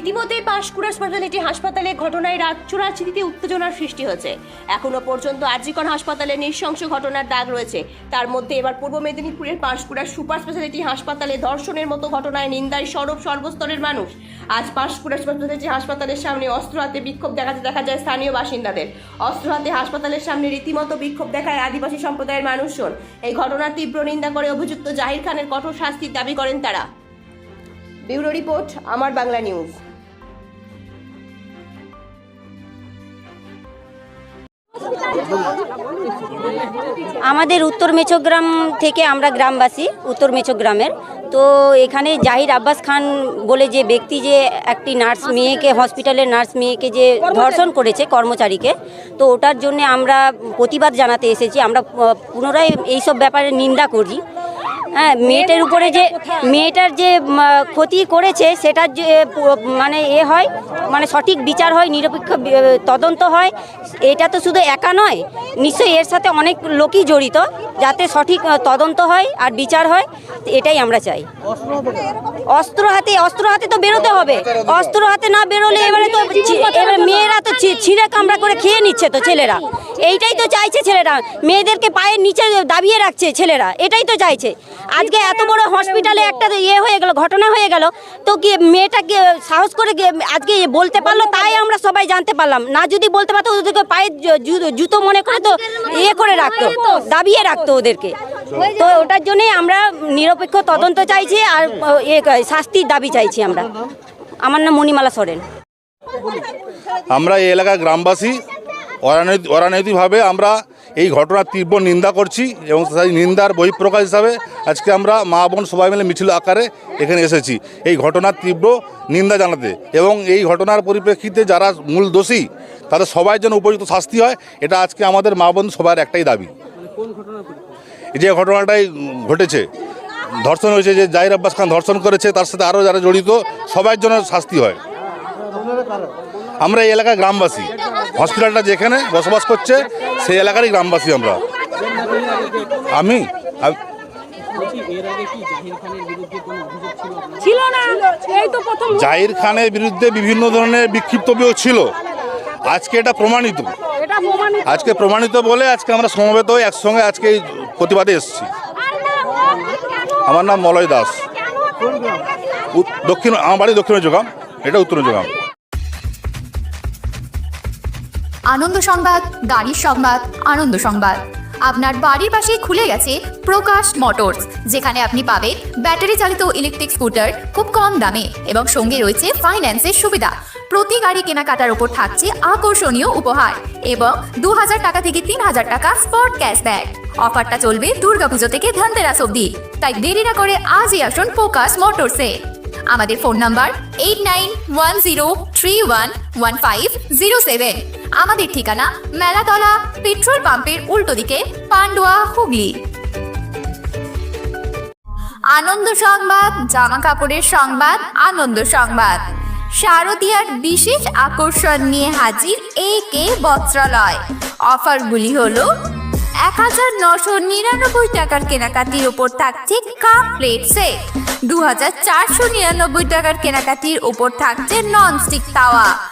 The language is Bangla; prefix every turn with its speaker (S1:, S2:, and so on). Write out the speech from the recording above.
S1: ইতিমধ্যে পাঁশকুড়া স্পেশালিটি হাসপাতালে ঘটনায় রাত চোরাচিতিতে উত্তেজনার সৃষ্টি হয়েছে। এখনও পর্যন্ত আরজিকর হাসপাতালে নৃশংস ঘটনার দাগ রয়েছে। তার মধ্যে এবার পূর্ব মেদিনীপুরের পাঁশকুড়ার সুপার স্পেশালিটি হাসপাতালে ধর্ষণের মতো ঘটনায় নিন্দায় সরব সর্বস্তরের মানুষ। আজ পাঁশকুড়া স্পেশালিটি হাসপাতালের সামনে অস্ত্র হাতে বিক্ষোভ দেখাতে দেখা যায় স্থানীয় বাসিন্দাদের। অস্ত্র হাতে হাসপাতালের সামনে রীতিমতো বিক্ষোভ দেখায় আদিবাসী সম্প্রদায়ের মানুষজন। এই ঘটনার তীব্র নিন্দা করে অভিযুক্ত জাহির খানের কঠোর শাস্তির দাবি করেন তারা। ব্যুরো রিপোর্ট, আমার বাংলা নিউজ।
S2: আমাদের উত্তর মেচোগ্রাম থেকে আমরা গ্রামবাসী, উত্তর মেচোগ্রামের তো এখানে জাহির আব্বাস খান বলে যে ব্যক্তি যে একটি নার্স মেয়েকে, হসপিটালের নার্স মেয়েকে যে ধর্ষণ করেছে কর্মচারীকে, তো ওটার জন্য আমরা প্রতিবাদ জানাতে এসেছি। আমরা পুনরায় এইসব ব্যাপারে নিন্দা করি। হ্যাঁ মেয়েটার উপরে যে মেয়েটার যে ক্ষতি করেছে, সেটার যে মানে এ হয় মানে সঠিক বিচার হয়, নিরপেক্ষ তদন্ত হয়, এটা তো শুধু একা নয়, নিশ্চয়ই এর সাথে অনেক লোকই জড়িত, যাতে সঠিক তদন্ত হয় আর বিচার হয়, এটাই আমরা চাই। অস্ত্র হাতে অস্ত্র হাতে তো বেরোতে হবে, অস্ত্র হাতে না বেরোলে এবারে তো এবার মেয়েরা তো ছিঁড়ে কামড়া করে খেয়ে নিচ্ছে তো ছেলেরা। এইটাই তো চাইছে ছেলেরা, মেয়েদেরকে পায়ের নিচে দাবিয়ে রাখছে ছেলেরা, এটাই তো চাইছে। আজকে এত বড় হসপিটালে একটা ইয়ে হয়ে গেল ঘটনা হয়ে গেল। তো কি মেয়েটা কি সাহস করে গিয়ে আজকে বলতে পারল? তাই আমরা সবাই জানতে পারলাম। না যদি বলতে পারতো ওদেরকে জু- জুতো মনে করে তো ইয়ে করে রাখতো দাবিয়ে রাখতো ওদেরকে। তো ওটার জন্যই আমরা নিরপেক্ষ তদন্ত চাইছি আর এ শাস্তির দাবি চাইছি আমরা। আমার নাম মণিমালা সরেন।
S3: আমরা এই এলাকার গ্রামবাসী অরানৈতিক অরানৈতিকভাবে আমরা এই ঘটনার তীব্র নিন্দা করছি এবং সেই নিন্দার বহিঃপ্রকাশ হিসাবে আজকে আমরা মা বোন সবাই মিলে মিছিল আকারে এখানে এসেছি। এই ঘটনার তীব্র নিন্দা জানাতে এবং এই ঘটনার পরিপ্রেক্ষিতে যারা মূল দোষী, তাদের সবাই যেন উপযুক্ত শাস্তি হয়, এটা আজকে আমাদের মা বোন সবার একটাই দাবি। যে ঘটনাটাই ঘটেছে, ধর্ষণ হয়েছে, যে জাহির আব্বাস খান ধর্ষণ করেছে, তার সাথে আরও যারা জড়িত সবার জন্য শাস্তি হয়। আমরা এই এলাকার গ্রামবাসী। হসপিটালটা যেখানে বসবাস করছে সেই এলাকারই গ্রামবাসী আমরা। আমি আম-
S4: ছিল না। এই তো প্রথম
S3: জাহির খানের বিরুদ্ধে বিভিন্ন ধরনের বিক্ষিপ্ত অভিযোগ ছিল। আজকে এটা প্রমাণিত। আজকে প্রমাণিত বলে আজকে আমরা সমবেত হয়ে একসঙ্গে আজকে এই প্রতিবাদে এসেছি। আমার নাম মলয় দাস। দক্ষিণ আমার বাড়ি দক্ষিণ যোগাম এটা উত্তর যোগাম
S5: আনন্দ সংবাদ, গাড়ির সংবাদ, আনন্দ সংবাদ। আপনার বাড়ির পাশেই খুলে গেছে প্রকাশ মোটরস, যেখানে আপনি পাবেন ব্যাটারি চালিত ইলেকট্রিক স্কুটার খুব কম দামে এবং সঙ্গে রয়েছে ফাইন্যান্সের সুবিধা। প্রতি গাড়ি কেনাকাটার উপর থাকছে আকর্ষণীয় উপহার এবং দু হাজার টাকা থেকে তিন হাজার টাকা স্পট ক্যাশব্যাক অফারটা চলবে দুর্গাপুজো থেকে ধনতেরাস অবধি। তাই দেরি না করে আজই আসুন প্রকাশ মোটরসে। আমাদের phone number eight nine one zero three one one five zero seven আমাদের ঠিকানা মেলাতলা পেট্রোল পাম্পের উল্টো দিকে পান্ডুয়া হুগলি। আনন্দ সংবাদ, জামা কাপড়ের সংবাদ, আনন্দ সংবাদ। শারদীয়ার বিশেষ আকর্ষণ নিয়ে হাজির এ কে বস্ত্রালয়। অফারগুলি হল, এক হাজার নশো নিরানব্বই টাকার কেনাকাটির ওপর থাকছে কাপ প্লেট সেট। দু হাজার চারশো নিরানব্বই টাকার কেনাকাটির ওপর থাকছে ননস্টিক তাওয়া।